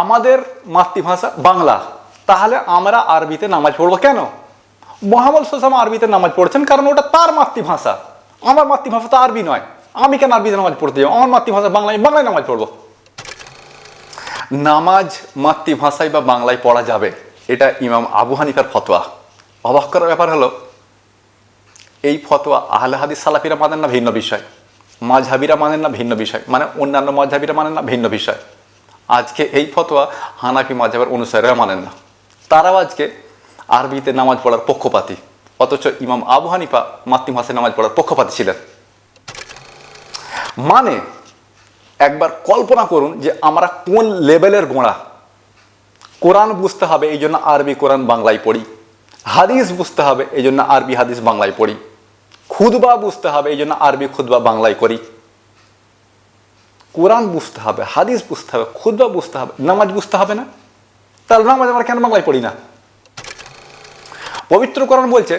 আমাদের মাতৃভাষা বাংলা। তাহলে আমরা আরবিতে নামাজ পড়ব কেন? মোহাম্মদ সাল্লাম আরবিতে নামাজ পড়ছেন কারণ ওটা তার মাতৃভাষা। আমার মাতৃভাষা তো আরবি নয়। আমি কেন আরবিতে নামাজ পড়তে যাব? আমার মাতৃভাষা বাংলায় বাংলায় নামাজ পড়ব। নামাজ মাতৃভাষায় বা বাংলায় পড়া যাবে। এটা ইমাম আবু হানিফার ফতোয়া। অবাক করার ব্যাপার হলো, এই ফতোয়া আহলে হাদিস সালাফিরা মানেন না ভিন্ন বিষয়। মাঝহাবিরা মানেন না ভিন্ন বিষয়। মানে অন্যান্য মাঝহাবিরা মানেন না ভিন্ন বিষয়। আজকে এই ফতোয়া হানাফি মাঝহাবের অনুসারীরা মানেন না। তারাও আজকে আরবিতে নামাজ পড়ার পক্ষপাতী। অথচ ইমাম আবু হানিফা মাতৃভাষায় নামাজ পড়ার পক্ষপাতী ছিলেন। মানে একবার কল্পনা করুন যে আমরা কোন লেভেলের গোড়া। কোরআন বুঝতে হবে, এই জন্য আরবি কোরআন বাংলায় পড়ি। হাদিস বুঝতে হবে, এই জন্য আরবি হাদিস বাংলায় পড়ি। খুদবা বুঝতে হবে, এই জন্য আরবি খুদবা বাংলায় করি। কোরআন বুঝতে হবে, হাদিস বুঝতে হবে খুদবা বুঝতে হবে, নামাজ বুঝতে হবে না? তাহলে নামাজ আমরা কেন বাংলায় পড়ি না? পবিত্র কোরআন বলছে,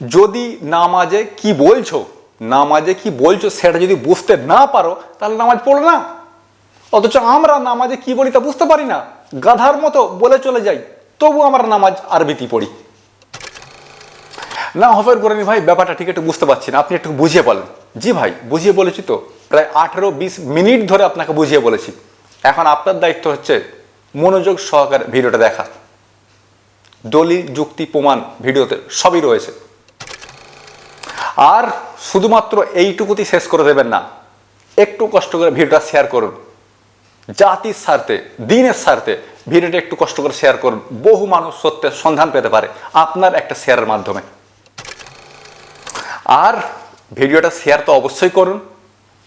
যদি নামাজে কি বলছো, নামাজে কি বলছো সেটা যদি বুঝতে না পারো, তাহলে নামাজ পড়ো না। অথচ আমরা নামাজে কি বলি তা বুঝতে পারি না। গাধার মতো বলে চলে যাই, তবু আমরা নামাজ আরবিতে পড়ি। না, হফের করেনি ভাই, ব্যাপারটা ঠিক একটু বুঝতে পারছি না, আপনি একটু বুঝিয়ে বলেন। জি ভাই, বুঝিয়ে বলেছি তো। প্রায় আঠেরো বিশ মিনিট ধরে আপনাকে বুঝিয়ে বলেছি। এখন আপনার দায়িত্ব হচ্ছে মনোযোগ সহকারে ভিডিওটা দেখা। দলিল, যুক্তি, প্রমাণ ভিডিওতে সবই রয়েছে। আর শুধুমাত্র এইটুকুতি শেষ করে দেবেন না, একটু কষ্ট করে ভিডিওটা শেয়ার করুন। জাতির স্বার্থে, দিনের স্বার্থে ভিডিওটা একটু কষ্ট করে শেয়ার করুন। বহু মানুষ সত্যের সন্ধান পেতে পারে আপনার একটা শেয়ারের মাধ্যমে। আর ভিডিওটা শেয়ার তো অবশ্যই করুন।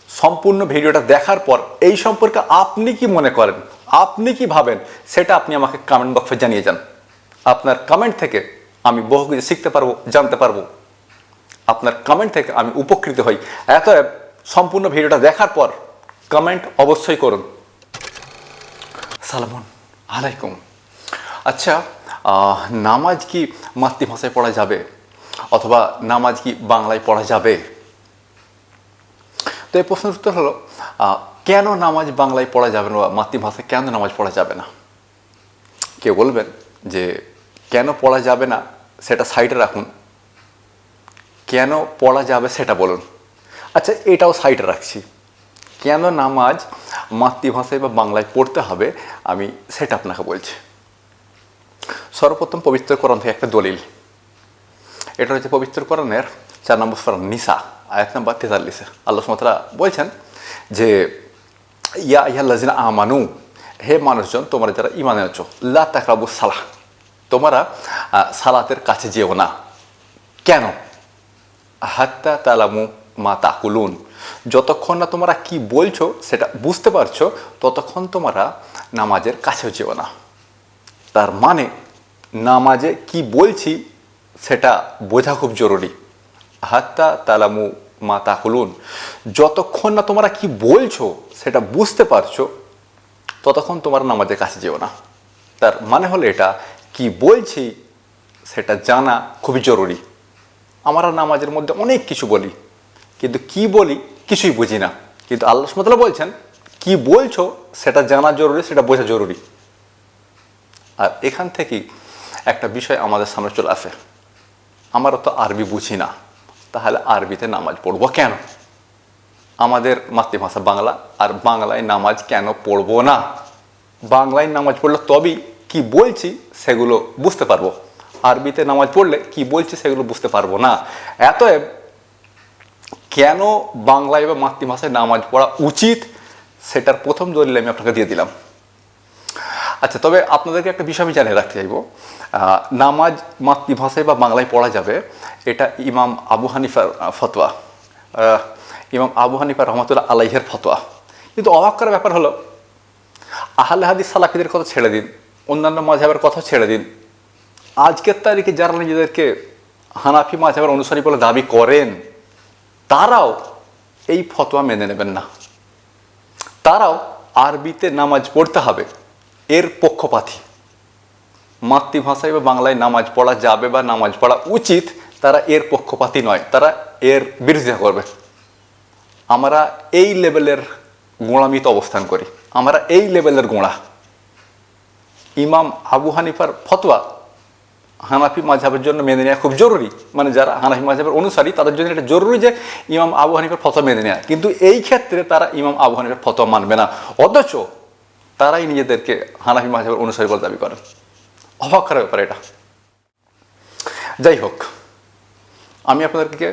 সম্পূর্ণ ভিডিওটা দেখার পর এই সম্পর্কে আপনি কি মনে করেন? আপনি কি ভাবেন? সেটা আপনি আমাকে কমেন্ট বক্সে জানিয়ে যান। আপনার কমেন্ট থেকে আমি বহু কিছু শিখতে পারব, জানতে পারব। আপনার কমেন্ট থেকে আমি উপকৃত হই। এত সম্পূর্ণ ভিডিওটা দেখার পর কমেন্ট অবশ্যই করুন। সালামুন আলাইকুম। আচ্ছা নামাজ কি মাতৃভাষায় পড়া যাবে? অথবা নামাজ কি বাংলায় পড়া যাবে? তো এই প্রশ্নের উত্তর হলো কেন নামাজ বাংলায় পড়া যাবে না মাতৃভাষায় কেন নামাজ পড়া যাবে না? কেউ বলবেন যে, কেন পড়া যাবে না সেটা সাইডে রাখুন। কেন পড়া যাবে সেটা বলুন। আচ্ছা এটাও সাইডে রাখছি। কেন নামাজ মাতৃভাষায় বা বাংলায় পড়তে হবে? আমি সেটা আপনাকে বলছি। সর্বপ্রথম পবিত্র কোরআন থেকে একটা দলিল। এটা হচ্ছে পবিত্র কোরআনের চার নম্বর সুরা নিসা, আয়াত নম্বর তেতাল্লিশে। আল্লাহ সুমাত্রা বলছেন যে, ইয়া ইয়াল্লাজিনা আমানু, হে মানুষজন, তোমরা যারা ইমান আছো লা তাকরাবু সালাহ, তোমরা সালাতের কাছে যেও না। কেন? হাত্তা তালামু মা তাকুলুন, যতক্ষণ না তোমরা কি বলছো সেটা বুঝতে পারছ, ততক্ষণ তোমরা নামাজের কাছেও যেও না। তার মানে নামাজে কি বলছি সেটা বোঝা খুব জরুরি। হাত্তা তালামু মা তাকুলুন। যতক্ষণ না তোমরা কি বলছো সেটা বুঝতে পারছ, ততক্ষণ তোমার নামাজের কাছে যেও না। তার মানে হলো এটা, কি বলছি সেটা জানা খুবই জরুরি। আমরা নামাজের মধ্যে অনেক কিছু বলি, কিন্তু কি বলি কিছুই বুঝি না। কিন্তু আল্লাহ সুমতলা বলছেন, কি বলছো সেটা জানা জরুরি, সেটা বোঝা জরুরি। আর এখান থেকেই একটা বিষয় আমাদের সামনে চলে আসে। আমরা তো আরবি বুঝি না, তাহলে আরবিতে নামাজ পড়ব কেন? আমাদের মাতৃভাষা বাংলা, আর বাংলায় নামাজ কেন পড়ব না? বাংলায় নামাজ পড়লে তবেই কি বলছি সেগুলো বুঝতে পারব। আরবিতে নামাজ পড়লে কি বলছি সেগুলো বুঝতে পারব না। এতএব কেন বাংলায় বা মাতৃভাষায় নামাজ পড়া উচিত, সেটার প্রথম দলিল আমি আপনাকে দিয়ে দিলাম। আচ্ছা তবে আপনাদেরকে একটা বিষয় আমি জানিয়ে রাখতে চাইব। নামাজ মাতৃভাষায় বা বাংলায় পড়া যাবে, এটা ইমাম আবু হানিফার ফতোয়া। ইমাম আবু হানিফা রহমতুল্লাহ আলাইহের ফতোয়া। কিন্তু অবাক করার ব্যাপার হলো, আহলে হাদিস সালাফিদের কথা ছেড়ে দিন, অন্যান্য মাঝহের কথা ছেড়ে দিন। আজকের তারিখে যারা নিজেদেরকে হানাফি মাঝহের অনুসারী বলে দাবি করেন, তারাও এই ফতোয়া মেনে নেবেন না। তারাও আরবিতে নামাজ পড়তে হবে। এর পক্ষপাতী। মাতৃভাষায় বা বাংলায় নামাজ পড়া যাবে বা নামাজ পড়া উচিত, তারা এর পক্ষপাতী নয়, তারা এর বিরোধিতা করবে। আমরা এই লেভেলের গোঁড়ামিতে অবস্থান করি। আমরা এই লেভেলের গোঁড়া। ইমাম আবু হানিফার ফতোয়া হানাফি মাঝহাবের জন্য মেনে নেওয়া খুব জরুরি। মানে যারা হানাফি মাঝহাবের অনুসারী, তাদের জন্য এটা জরুরি যে ইমাম আবু হানিফার ফতোয়া মেনে নেওয়া কিন্তু এই ক্ষেত্রে তারা ইমাম আবু হানিফার ফতোয়া মানবে না। অথচ তারাই নিজেদেরকে হানাফি মাঝহাবের অনুসারী বলে দাবি করেন অবাক করার ব্যাপার এটা। যাই হোক, আমি আপনাদেরকে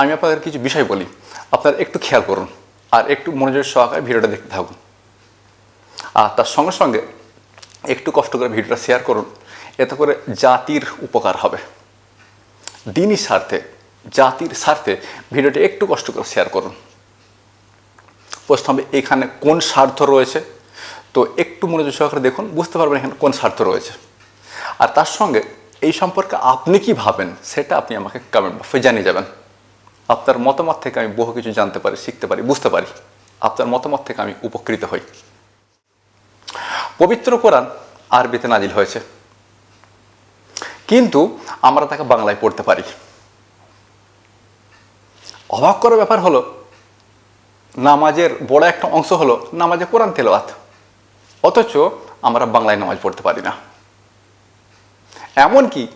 আমি আপনাদের কিছু বিষয় বলি। আপনারা একটু খেয়াল করুন আর একটু মনোযোগ সহকারে ভিডিওটা দেখতে থাকুন। আর তার সঙ্গে সঙ্গে একটু কষ্ট করে ভিডিওটা শেয়ার করুন। এতে করে জাতির উপকার হবে। দিনই স্বার্থে, জাতির স্বার্থে ভিডিওটি একটু কষ্ট করে শেয়ার করুন। প্রশ্ন হবে এখানে কোন স্বার্থ রয়েছে? তো একটু মনোযোগ সহকারে দেখুন, বুঝতে পারবেন এখানে কোন স্বার্থ রয়েছে। আর তার সঙ্গে এই সম্পর্কে আপনি কি ভাবেন, সেটা আপনি আমাকে কমেন্ট বক্সে জানিয়ে যাবেন। আপনার মতামত থেকে আমি বহু কিছু জানতে পারি, শিখতে পারি, বুঝতে পারি। আপনার মতামত থেকে আমি উপকৃত হই। পবিত্র কোরআন আরবিতে নাজিল হয়েছে। কিন্তু আমরা তাকে বাংলায় পড়তে পারি। অবাক করার ব্যাপার হলো নামাজের বড় একটা অংশ হলো নামাজে কোরআন তেলাওয়াত। অথচ আমরা বাংলায় নামাজ পড়তে পারি না। এমনকি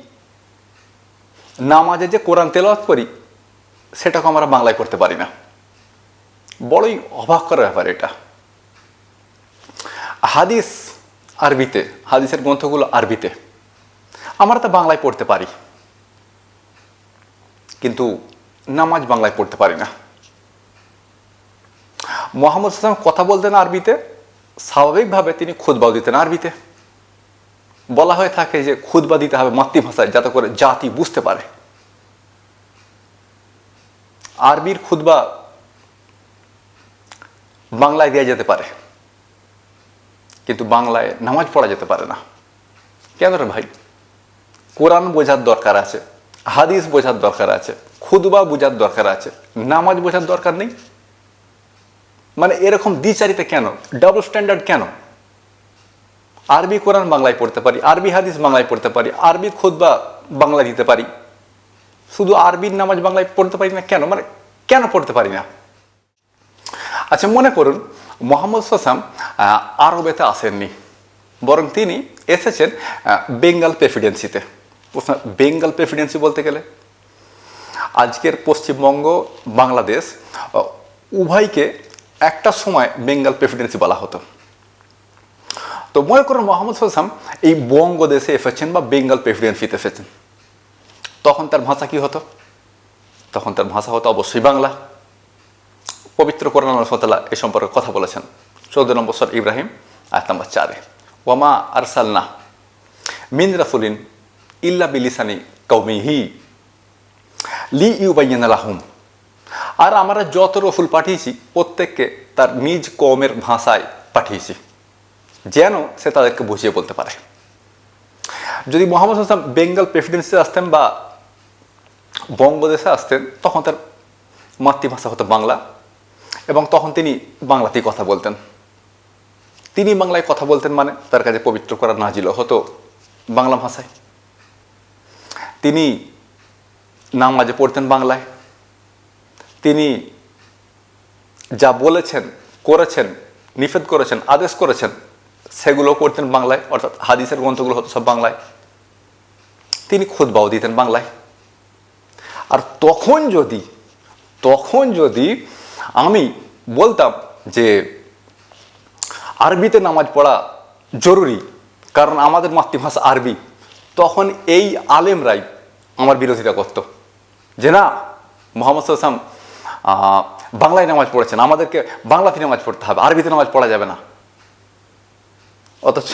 নামাজে যে কোরআন তেলাওয়াত করি সেটাকে আমরা বাংলায় করতে পারি না। বড়ই অবাক করার ব্যাপার এটা। হাদিস আরবিতে, হাদিসের গ্রন্থগুলো আরবিতে, আমরা তা বাংলায় পড়তে পারি। কিন্তু নামাজ বাংলায় পড়তে পারি না। মোহাম্মদ সাল্লাম কথা বলতেন আরবিতে, স্বাভাবিকভাবে তিনি খুদবাও দিতেন আরবিতে। বলা হয়ে থাকে যে খুদবা দিতে হবে মাতৃভাষায় যাতে করে জাতি বুঝতে পারে। আরবির খুদবা বাংলায় দেওয়া যেতে পারে, কিন্তু বাংলায় নামাজ পড়া যেতে পারে না। কেন রে ভাই? কোরআন বোঝার দরকার আছে, হাদিস বোঝার দরকার আছে খুদবা বোঝার দরকার আছে, নামাজ বোঝার দরকার নেই। মানে এরকম দ্বিচারিতা কেন? ডাবল স্ট্যান্ডার্ড কেন? আরবি কোরআন বাংলায় পড়তে পারি, আরবি হাদিস বাংলায় পড়তে পারি, আরবি খুদবা বাংলায় দিতে পারি। শুধু আরবির নামাজ বাংলায় পড়তে পারি না কেন? মানে কেন পড়তে পারি না? আচ্ছা মনে করুন, মোহাম্মদ সাসাম আরবেতে আসেননি। বরং তিনি এসেছেন বেঙ্গল প্রেসিডেন্সিতে। বেঙ্গল প্রেসিডেন্সি বলতে গেলে? আজকের পশ্চিমবঙ্গ, বাংলাদেশ উভয়কে একটা সময় বেঙ্গল প্রেসিডেন্সি বলা হতো। তো মনে করুন মোহাম্মদ সাসাম এই বঙ্গদেশে এসেছেন বা বেঙ্গল প্রেসিডেন্সিতে এসেছেন। তখন তার ভাষা কি হতো? তখন তার ভাষা হতো অবশ্যই বাংলা। পবিত্র কোরআন রসতলা এ সম্পর্কে কথা বলেছেন। চৌদ্দ নম্বর সর ইব্রাহিম, আয়াত নম্বর চারে। ওয়ামা আরসালনা মিন রাসুলিন ইল্লা বিলিসানি কৌমিহি লি ইউবাইয়ান আলাহুম আর আমরা যত রসুল পাঠিয়েছি, প্রত্যেককে তার নিজ কমের ভাষায় পাঠিয়েছি, যেন সে তাদেরকে বুঝিয়ে বলতে পারে। যদি মোহাম্মদ হাসান বেঙ্গল প্রেসিডেন্সি আসতেন বা বঙ্গদেশে আসতেন, তখন তার মাতৃভাষা হতো বাংলা এবং তখন তিনি বাংলাতেই কথা বলতেন। তিনি বাংলায় কথা বলতেন মানে তার কাছে পবিত্র করা নাজিল হতো বাংলা ভাষায়। তিনি নামাজে পড়তেন বাংলায়। তিনি যা বলেছেন, করেছেন, নিষেধ করেছেন, আদেশ করেছেন, সেগুলো করতেন বাংলায়, অর্থাৎ হাদিসের গ্রন্থগুলো হতো সব বাংলায়। তিনি খুদবাও দিতেন বাংলায়। আর তখন যদি তখন যদি আমি বলতাম যে আরবিতে নামাজ পড়া জরুরি, কারণ আমাদের মাতৃভাষা আরবি, তখন এই আলেমরাই আমার বিরোধিতা করত। যে না, মোহাম্মদ সাল্লাম বাংলায় নামাজ পড়েছেন, আমাদেরকে বাংলাতে নামাজ পড়তে হবে, আরবিতে নামাজ পড়া যাবে না। অথচ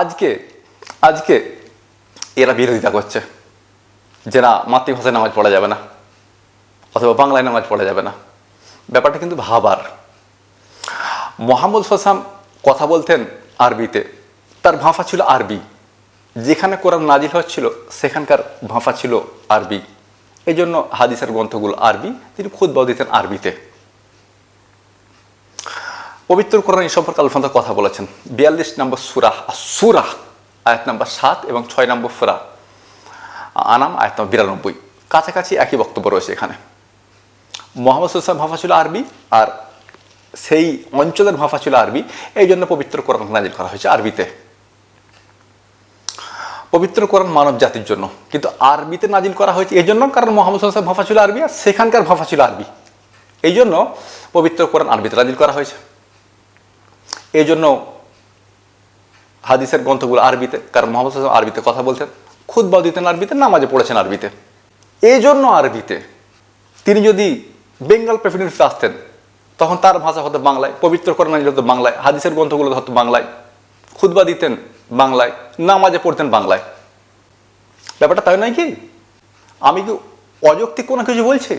আজকে আজকে এরা বিরোধিতা করছে, যে না, মাতৃভাষায় নামাজ পড়া যাবে না, অথবা বাংলায় নামাজ পড়া যাবে না। ব্যাপারটা কিন্তু ভাবার। মোহাম্মদ সাসাম কথা বলতেন আরবিতে, তার ভাষা ছিল আরবি। যেখানে কোরআন নাজিল হচ্ছিল, সেখানকার ভাষা ছিল আরবি। এই জন্য হাদিসের গ্রন্থগুলো আরবি, তিনি খুদবাও দিতেন আরবিতে। পবিত্র কোরআন এই সম্পর্কে আলোচনা কথা বলেছেন, বিয়াল্লিশ নম্বর সুরাহ সুরাহ আয়াত নম্বর সাত এবং ছয় নম্বর সুরা, আনাম, আয়াত নম্বর বিরানব্বই। কাছাকাছি একই বক্তব্য রয়েছে এখানে। মোহাম্মদ সুসাম ভাষা ছিল আরবি আর সেই অঞ্চলের ভাষা ছিল আরবি এই জন্য পবিত্র কোরআন নাজিল করা হয়েছে আরবিতে। পবিত্র কোরআন মানব জাতির জন্য। কিন্তু আরবিতে নাজিল করা হয়েছে এই জন্য, কারণ মোহাম্মদ সাল্লাম ভাষা ছিল আরবি, আর সেখানকার ভাষা ছিল আরবি। এই জন্য পবিত্র কোরআন আরবিতে নাজিল করা হয়েছে। এই জন্য হাদিসের গ্রন্থগুলো আরবিতে, কারণ মোহাম্মদ সাল্লাম আরবিতে কথা বলতেন খুদ্ দিতেন আরবিতে, নামাজে পড়েছেন আরবিতে। এই জন্য আরবিতে তিনি যদি বেঙ্গল প্রেসিডেন্সিতে আসতেন, তখন তার ভাষা হতো বাংলায়, পবিত্র কোরআন হতো বাংলায়, হাদিসের গ্রন্থগুলো হতো বাংলায়। খুদবা দিতেন বাংলায়, নামাজে পড়তেন বাংলায়। ব্যাপারটা তাই নয় কি? আমি কি অযৌক্তিক কোনো কিছু বলছি?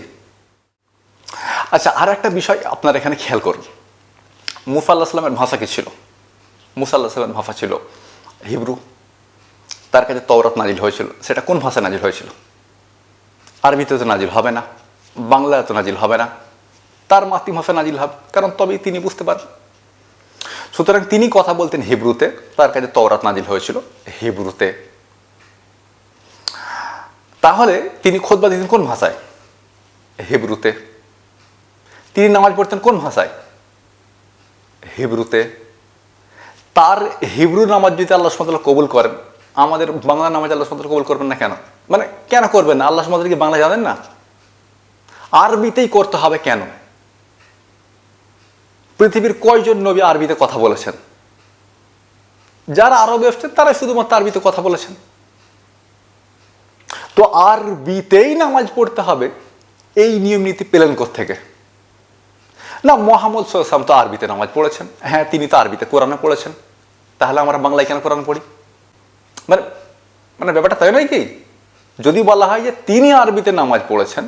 আচ্ছা আর একটা বিষয় আপনার এখানে খেয়াল করুন। মুসা আল্লাহ সাল্লামের ভাষা কি ছিল? মুসা আল্লাহ সাল্লামের ভাষা ছিল হিব্রু। তার কাছে তওরাত নাজিল হয়েছিল। সেটা কোন ভাষায় নাজিল হয়েছিল? আরবিতে তো নাজিল হবে না বাংলায় তো নাজিল হবে না। তার মাতৃভাষা নাজিল হবে, কারণ তবেই তিনি বুঝতে পারবেন সুতরাং তিনি কথা বলতেন হিব্রুতে, তার কাছে তওরাত নাজিল হয়েছিল হিব্রুতে। তাহলে তিনি খোদবা দিতেন কোন ভাষায়? হিব্রুতে। তিনি নামাজ পড়তেন কোন ভাষায়? হিব্রুতে। তার হিব্রু নামাজ যদি আল্লাহ সুমতাল্লাহ কবুল করেন, আমাদের বাংলা নামাজ আল্লাহ সুমতাল্লাহ কবুল করবেন না কেন? মানে কেন করবেন না? আল্লাহ সুমতাল্লাহ কি বাংলা জানেন না? আরবিতেই করতে হবে কেন? পৃথিবীর কয়জন নবী আরবিতে কথা বলেছেন? যারা আরবে এসছেন তারা শুধুমাত্র আরবিতে কথা বলেছেন। তো আরবিতেই নামাজ পড়তে হবে, এই নিয়ম নীতি পেলেন থেকে না, মোহাম্মদ সাল্লাম তো আরবিতে নামাজ পড়েছেন। হ্যাঁ তিনি তো আরবিতে কোরআনে পড়েছেন। তাহলে আমরা বাংলায় কেন কোরআন পড়ি? মানে মানে ব্যাপারটা তাই নয় কি? যদি বলা হয় যে তিনি আরবিতে নামাজ পড়েছেন,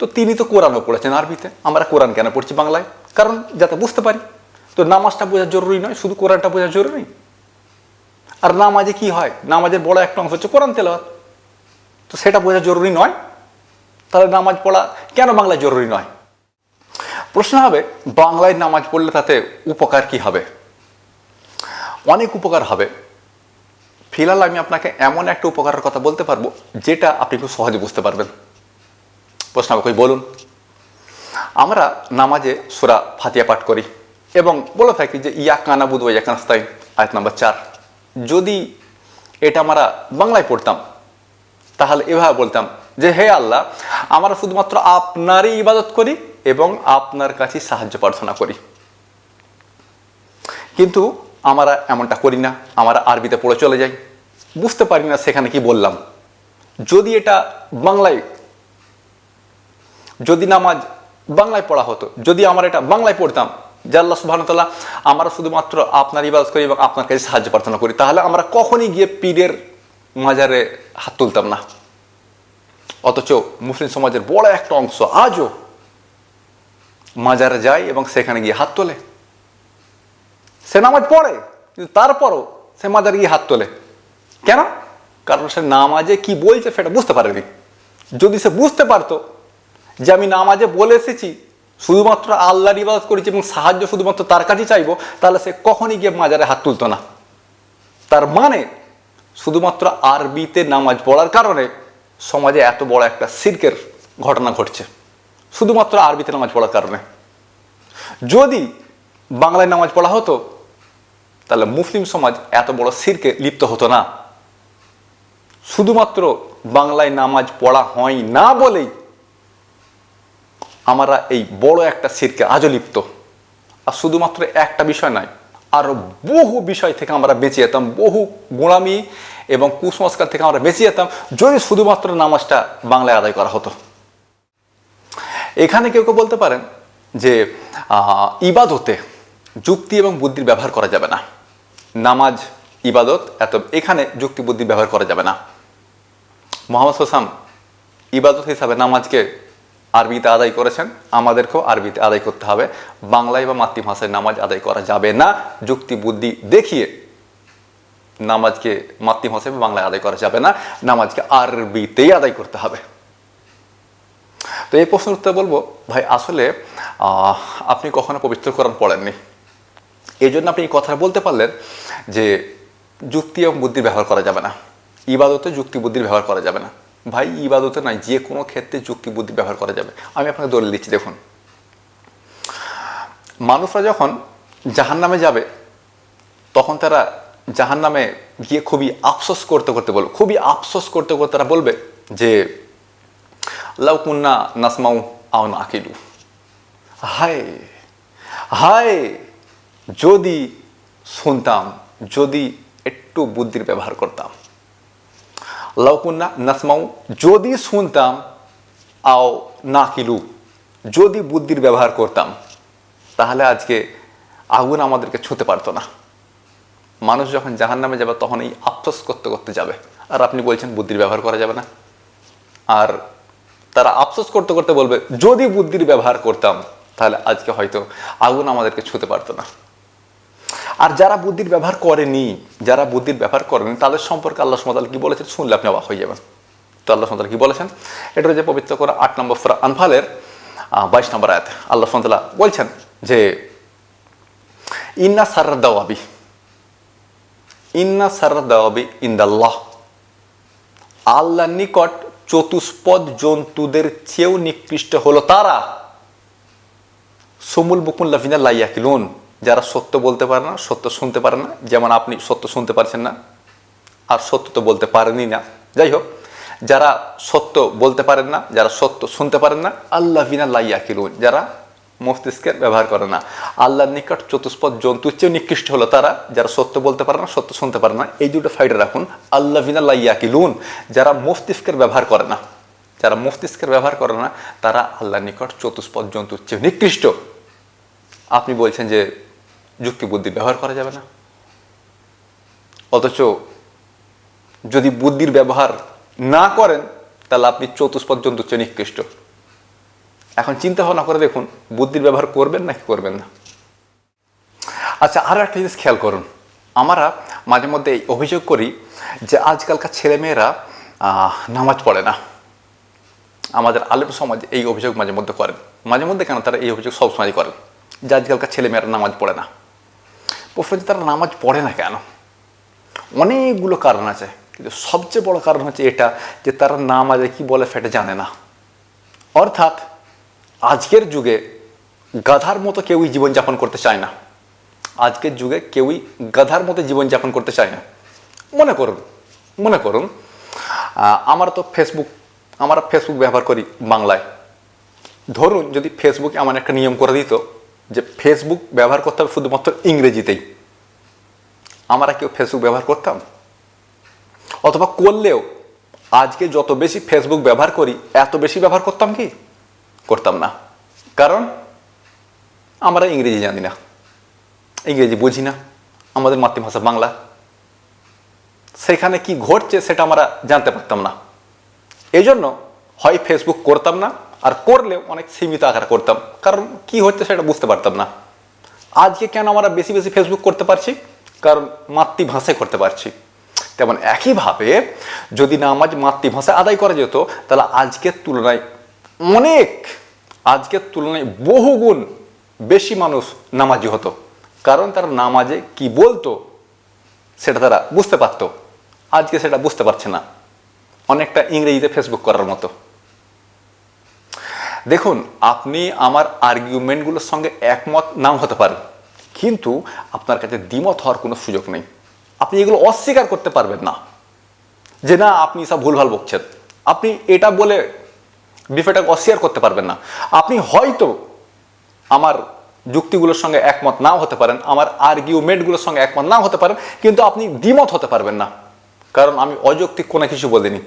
তো তিনি তো কোরআনও পড়েছেন আরবিতে। আমরা কোরআন কেন পড়ছি বাংলায়? কারণ যাতে বুঝতে পারি, তো নামাজটা বোঝা জরুরি নয়, শুধু কোরআনটা বোঝা জরুরি। আর নামাজে কি হয়? নামাজের বড় একটা অংশ হচ্ছে কোরআন তেলাওয়াত। তো সেটা বোঝা জরুরি নয়। তাহলে নামাজ পড়া কেন বাংলায় জরুরি নয়? প্রশ্ন হবে, বাংলায় নামাজ পড়লে তাতে উপকার কি হবে? অনেক উপকার হবে। ফিলহাল আমি আপনাকে এমন একটা উপকারের কথা বলতে পারব, যেটা আপনি খুব সহজে বুঝতে পারবেন। প্রশ্ন আমাকে বলুন। আমরা নামাজে সুরা ফাতিয়া পাঠ করি এবং বলে থাকি যে ইয়া কানা বুধ ইয়া কানাস্তাই আয়াত নাম্বার চার। যদি এটা আমরা বাংলায় পড়তাম, তাহলে এভাবে বলতাম যে, হে আল্লাহ, আমরা শুধুমাত্র আপনারই ইবাদত করি এবং আপনার কাছে সাহায্য প্রার্থনা করি। কিন্তু আমরা এমনটা করি না, আমরা আরবিতে পড়ে চলে যাই। বুঝতে পারি না সেখানে কি বললাম। যদি এটা বাংলায়, যদি নামাজ বাংলায় পড়া হতো। যদি আমরা এটা বাংলায় পড়তাম, যে আল্লাহ সুবাহতাল্লাহ আমরা শুধুমাত্র আপনার ইবাদত করি এবং আপনার কাছে সাহায্য প্রার্থনা করি, তাহলে আমরা কখনই গিয়ে পীরের মাজারে হাত তুলতাম না। অথচ মুসলিম সমাজের বড় একটা অংশ আজও মাজারে যায় এবং সেখানে গিয়ে হাত তোলে। সে নামাজ পড়ে, কিন্তু তারপরও সে মাজারে গিয়ে হাত তোলে। কেন? কারণ সে নামাজে কি বলছে সেটা বুঝতে পারেনি। যদি সে বুঝতে পারতো যে আমি নামাজে বলে এসেছি, শুধুমাত্র আল্লাহর ইবাদত করেছি এবং সাহায্য শুধুমাত্র তার কাছেই চাইব, তাহলে সে কখনই গিয়ে মাজারে হাত তুলতো না। তার মানে শুধুমাত্র আরবিতে নামাজ পড়ার কারণে সমাজে এত বড় একটা সিরকের ঘটনা ঘটছে। শুধুমাত্র আরবিতে নামাজ পড়ার কারণে। যদি বাংলায় নামাজ পড়া হতো, তাহলে মুসলিম সমাজ এত বড় সিরকে লিপ্ত হতো না। শুধুমাত্র বাংলায় নামাজ পড়া হয় না বলেই আমরা এই বড় একটা সিরকে আজও লিপ্ত। আর শুধুমাত্র একটা বিষয় নয়, আরও বহু বিষয় থেকে আমরা বেঁচে যেতাম, বহু গোড়ামি এবং কুসংস্কার থেকে আমরা বেঁচে যেতাম, যদি শুধুমাত্র নামাজটা বাংলায় আদায় করা হতো। এখানে কেউ কেউ বলতে পারেন যে ইবাদতে যুক্তি এবং বুদ্ধির ব্যবহার করা যাবে না। নামাজ, ইবাদত, এত, এখানে যুক্তি বুদ্ধির ব্যবহার করা যাবে না। মোহাম্মদ হোসাম ইবাদত হিসাবে নামাজকে আরবিতে আদায় করেছেন। আমাদেরকেও আরবিতে আদায় করতে হবে। বাংলায় বা মাতৃভাষায় নামাজ আদায় করা যাবে না। যুক্তি বুদ্ধি দেখিয়ে নামাজকে মাতৃভাষায় বা বাংলায় আদায় করা যাবে না। নামাজকে আরবিতেই আদায় করতে হবে। তো এই প্রশ্নের উত্তর বলব, ভাই, আসলে আপনি কখনো পবিত্র কোরআন পড়েননি? এই জন্য আপনি এই কথাটা বলতে পারলেন যে যুক্তি এবং বুদ্ধির ব্যবহার করা যাবে না। ইবাদতে যুক্তি, বুদ্ধির ব্যবহার করা যাবে না। ভাই, ইবাদতে নাই, যে কোনো ক্ষেত্রে যুক্তি বুদ্ধি ব্যবহার করা যাবে। আমি আপনাকে দলিল দিচ্ছি, দেখুন। মানুষরা যখন জাহান নামে যাবে, তখন তারা জাহান নামে গিয়ে খুবই আফসোস করতে করতে বলবে, খুবই আফসোস করতে করতে তারা বলবে যে লাউকুন্না নাসমাউ আও না আকিলু হায় হায়, যদি শুনতাম, যদি একটু বুদ্ধির ব্যবহার করতাম। লাউকুন্না নাসমাউ। যদি শুনতাম, আও না কিলু, যদি বুদ্ধির ব্যবহার করতাম, তাহলে আজকে আগুন আমাদেরকে ছুঁতে পারতো না। মানুষ যখন জাহান নামে যাবে, তখন এই আফসোস করতে করতে যাবে। আর আপনি বলছেন, বুদ্ধির ব্যবহার করা যাবে না। আর তারা আফসোস করতে করতে বলবে, যদি বুদ্ধির ব্যবহার করতাম, তাহলে আজকে হয়তো আগুন আমাদেরকে ছুঁতে পারতো না। আর যারা বুদ্ধির ব্যবহার করেনি, যারা বুদ্ধির ব্যবহার করেনি, তাদের সম্পর্কে আল্লাহ সুমতাল কি বলেছেন? শুনলে আপনি অবাক হয়ে যাবেন। তো আল্লাহ সুমতাল কি বলেছেন? এটা হচ্ছে পবিত্র করে আট নম্বর আনফালের বাইশ নম্বর আয়াত। আল্লাহ সুমতাল্লাহ বলছেন যে, ইন্না সার্রা দাওয়াবি, ইন্না সার্রা দাওয়াবি ইন্দাল্লাহ। আল্লাহ নিকট চতুষ্পদ জন্তুদের চেয়েও নিকৃষ্ট হলো তারা। সমুল বুকুন লাফিনা লাইয়াকিলুন যারা সত্য বলতে পারে না, সত্য শুনতে পারে না, যেমন আপনি সত্য শুনতে পারছেন না, আর সত্য তো বলতে পারেনই না। যাই হোক, যারা সত্য বলতে পারেন না, যারা সত্য শুনতে পারেন না আল্লাহ বিনা লাইয়াকিলুন যারা মস্তিষ্কের ব্যবহার করে না। আল্লাহর নিকট চতুষ্পদ জন্তুর চেয়েও নিকৃষ্ট হলো তারা, যারা সত্য বলতে পারে না, সত্য শুনতে পারে না, এই দুটো ফাইডে রাখুন। আল্লাহ বিনা লাইয়াকিলুন যারা মস্তিষ্কের ব্যবহার করে না, যারা মস্তিষ্কের ব্যবহার করে না, তারা আল্লাহর নিকট চতুষ্পদ জন্তুর চেয়েও নিকৃষ্ট। আপনি বলছেন যে যুক্তি বুদ্ধি ব্যবহার করা যাবে না। অথচ যদি বুদ্ধির ব্যবহার না করেন, তাহলে আপনি চতুষ্পদ জন্তুর চেয়ে নিকৃষ্ট এখন চিন্তা ভাবনা করে দেখুন, বুদ্ধির ব্যবহার করবেন নাকি করবেন না? আচ্ছা আরও একটা জিনিস খেয়াল করুন। আমরা মাঝে মধ্যে অভিযোগ করি যে আজকালকার ছেলেমেয়েরা নামাজ পড়ে না। আমাদের আলেম সমাজ এই অভিযোগ মাঝে মধ্যে করেন। মাঝে মধ্যে কেন তারা এই অভিযোগ সবসময় করেন? যে আজকালকার ছেলেমেয়েরা নামাজ পড়ে না। প্রশ্ন হচ্ছে তারা নামাজ পড়ে না কেন? অনেকগুলো কারণ আছে, কিন্তু সবচেয়ে বড় কারণ হচ্ছে এটা যে তারা নামাজে কি বলে ফেটে জানে না। অর্থাৎ আজকের যুগে গাধার মতো কেউই জীবনযাপন করতে চায় না। আজকের যুগে কেউই গাধার মতো জীবনযাপন করতে চায় না। মনে করুন মনে করুন আমার তো ফেসবুক আমরা ফেসবুক ব্যবহার করি বাংলায়। ধরুন যদি ফেসবুকে এমন একটা নিয়ম করে দিত যে ফেসবুক ব্যবহার করতে হবে শুধুমাত্র ইংরেজিতেই। আমরা কেউ ফেসবুক ব্যবহার করতাম? অথবা করলেও আজকে যত বেশি ফেসবুক ব্যবহার করি, এত বেশি ব্যবহার করতাম কি? করতাম না। কারণ আমরা ইংরেজি জানি না। ইংরেজি বুঝি না। আমাদের মাতৃভাষা বাংলা। সেখানে কি ঘটছে সেটা আমরা জানতে পারতাম না। এই জন্য হয় ফেসবুক করতাম না আর করলেও অনেক সীমিত আকার করতাম। কারণ কি হচ্ছে সেটা বুঝতে পারতাম না। আজকে কেন আমরা বেশি বেশি ফেসবুক করতে পারছি? কারণ মাতৃভাষায় করতে পারছি। তেমন একইভাবে যদি নামাজ মাতৃভাষায় আদায় করা যেত, তাহলে আজকের তুলনায় অনেক, আজকের তুলনায় বহুগুণ বেশি মানুষ নামাজি হতো। কারণ তারা নামাজে কি বলতো সেটা তারা বুঝতে পারতো। আজকে সেটা বুঝতে পারছে না। অনেকটা ইংরেজিতে ফেসবুক করার মতো। দেখুন, আপনি আমার আর্গুমেন্টগুলোর সঙ্গে একমত নাও হতে পারেন, কিন্তু আপনার কাছে দ্বিমত হওয়ার কোনো সুযোগ নেই। আপনি এগুলো অস্বীকার করতে পারবেন না যে না, আপনি সব ভুলভাল বকছেন। আপনি এটা বলে বিষয়টাকে অস্বীকার করতে পারবেন না। আপনি হয়তো আমার যুক্তিগুলোর সঙ্গে একমত নাও হতে পারেন, আমার আর্গুমেন্টগুলোর সঙ্গে একমত নাও হতে পারেন, কিন্তু আপনি দ্বিমত হতে পারবেন না। কারণ আমি অযৌক্তিক কোনো কিছু বলিনি।